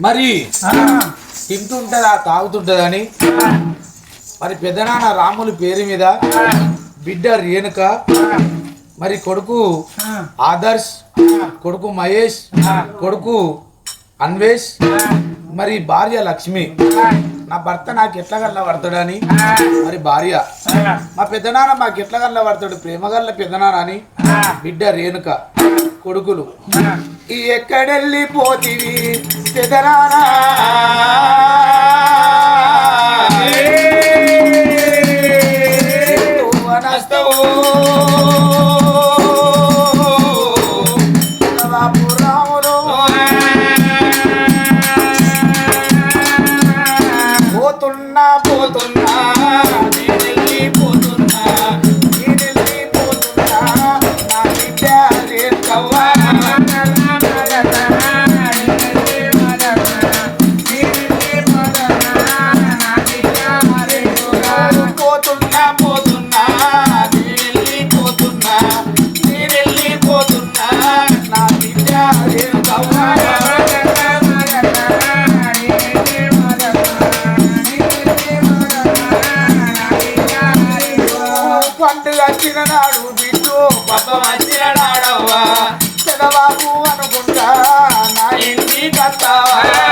మరి? తింటుంటదా తాగుతుంటదని? మరి పెద్దనాన్న రాములు పేరు మీద బిడ్డ రేణుక మరి కొడుకు ఆదర్శ్ కొడుకు మహేష్ కొడుకు అన్వేష్ మరి భార్య లక్ష్మి. నా భర్త నాకు ఎట్లా గల్ల పడతాడని? మరి భార్య. మా పెద్దనాన్న మాకు ఎట్లా గల్ల పడతాడు? ప్రేమగల్ల పెద్దనాన్న అని బిడ్డ రేణుక కొడుకులు. ఎక్కడెళ్ళిపోతివి? పెదనానా అనుకుంటా నా ఇంటి కత్తావా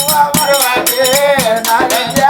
Oh, I'm gonna a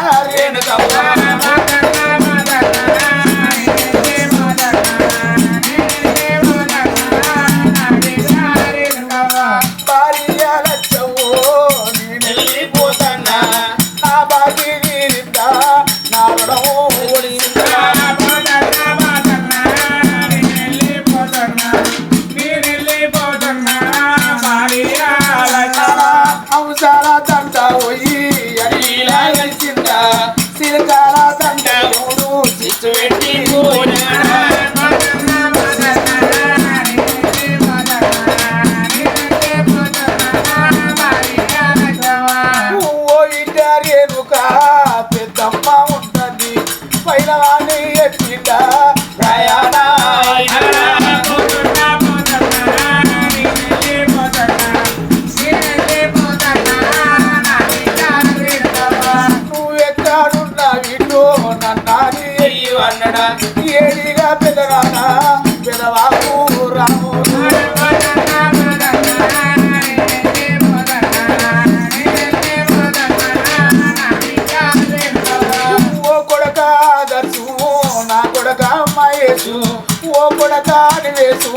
ఓ కొడక వేసు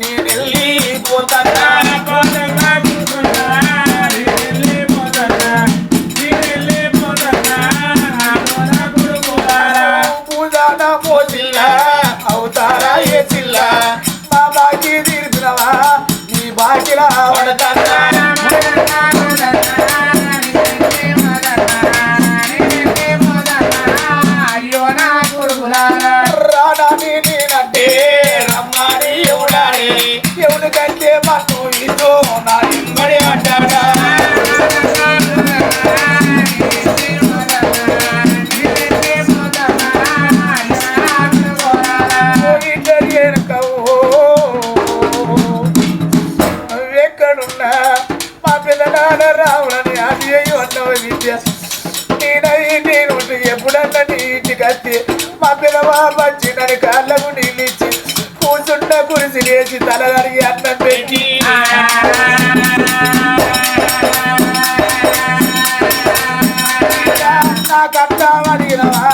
నేను వెళ్ళి పోతానా పూజాన అవుతారా ఏ చిల్లా మా బాకీ నీ బాకీలా పడతానా. రాడాని ఎందుకంటే మాకు మన్ను ఇదో నా ఇంబడి అడ్డాడా ఎక్కడున్నా? మా పిల్లనాన్న రావులని అది అయ్యి అన్నవ విద్య నేనై నేను ఎప్పుడన్నా నీ ఇంటికి మా పిల్లవా వచ్చి నన్ను కాళ్ళకు నీళ్ళు ఇచ్చి కూర్చుంట కురిసి లేచి తల కడిగి అన్నం పెట్టి. నాకు కట్టం అడిగినవా?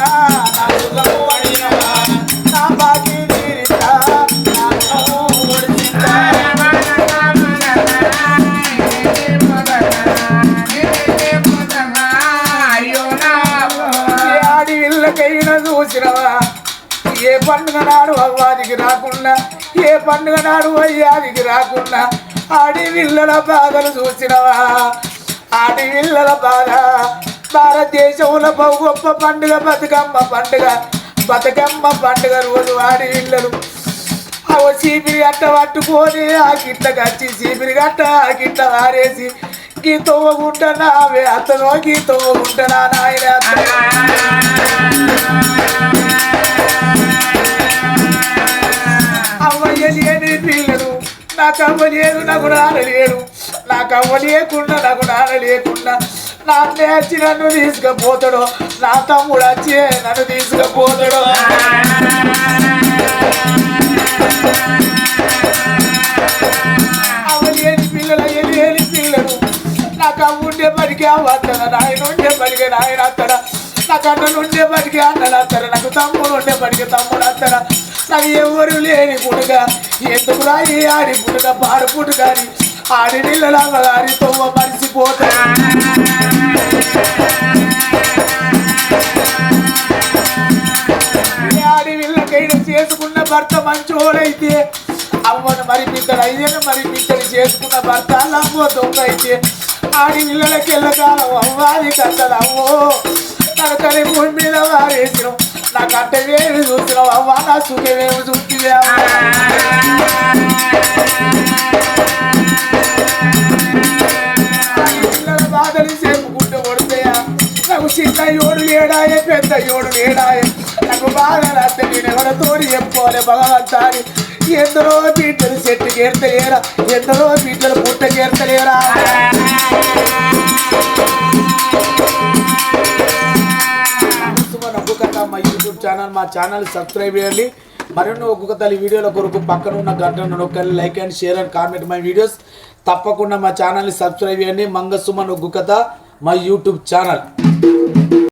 పండుగ నాడు అవ్వాదికి రాకుండా ఏ పండుగ నాడు అయ్యాదికి రాకుండా అడవిల్లల బాధలు చూసినవా? అడవిల్లల బాధ. భారతదేశంలో బహు గొప్ప పండుగ బతుకమ్మ పండుగ. బతుకమ్మ పండుగ రోజు ఆడి విల్లలు. అవ చీపిరి గట్ట పట్టుకొని ఆ గిట్ట కచ్చి చీపిరి గట్ట ఆ గిట్ట ఆరేసి గీ తవ్వకుంటున్నా అవే అతను గీ తవ్వకుంటున్నా నాయన అవ్వయ్య లేని నాకు అవ్వ లేదు నాకు నాన్న నాకు అవ్వ లేకుండా నాకు నాన్న లేకుండా నా అన్న వచ్చి నన్ను తీసుకుపోతాడు. నా తమ్ముడు వచ్చి నన్ను తీసుకుపోతాడు. అవలేని పిల్లలు ఎలేని పిల్లలు. నాకు అవ్వ ఉండే పడికి అవ్వత్తడ నాయన ఉండే పడికి నాయన అత్తడ నాకు అన్నలు ఉండే పడికి అన్నలు అత్తడ నాకు తమ్ముడు ఉండే పడికి తమ్ముడు అత్తడ నాకు ఎవరు లేని పుడుక ఎందుకు రాయి ఆడి పుడుక పాడు పుడుక అని ఆడి నీళ్ళ గారి తొమ్మ మరిసిపోతాడు ఆడి వీళ్ళకైనా చేసుకున్న భర్త మంచోడైతే అమ్మను మరి పిద్దలు అయితేనే మరి పిద్దలు చేసుకున్న భర్త అమ్మో దొంగ అయితే ఆడి పిల్లలకి వెళ్ళకాలం అవ్వాలి అవ్వో అమ్మో తల్లి భూమి మీద వారేసినాం. నా కట్టవేమి చూసినావు అవ్వ నా సుఖమేమి చూసివే పిల్లల బాధలు చెప్పుకుంటూ కొడితేయా నాకు చిన్న యోడు లేడాయే పెద్ద యోడు లేడాయే. నాకు బాగా రాస్తే నేను ఎవరితో చెప్పుకోవాలి భగవంతాని ఎందరో బిడ్డలు చెట్టుకి ఎడతలేరా ఎందరో బిడ్డలు పుట్టకి ఎడతలేరా మా యూట్యూబ్ ఛానల్ మా ఛానల్ సబ్స్క్రైబ్ చేయండి. మరిన్ని ఒక్కొక్క తల్లి వీడియోల కొరకు పక్కన ఉన్న గంటను నొక్కండి. Like and share and comment my videos తప్పకుండా మా ఛానల్ని సబ్స్క్రైబ్ చేయండి. మంగసుమన్ ఒగ్గు కథ మా యూట్యూబ్ ఛానల్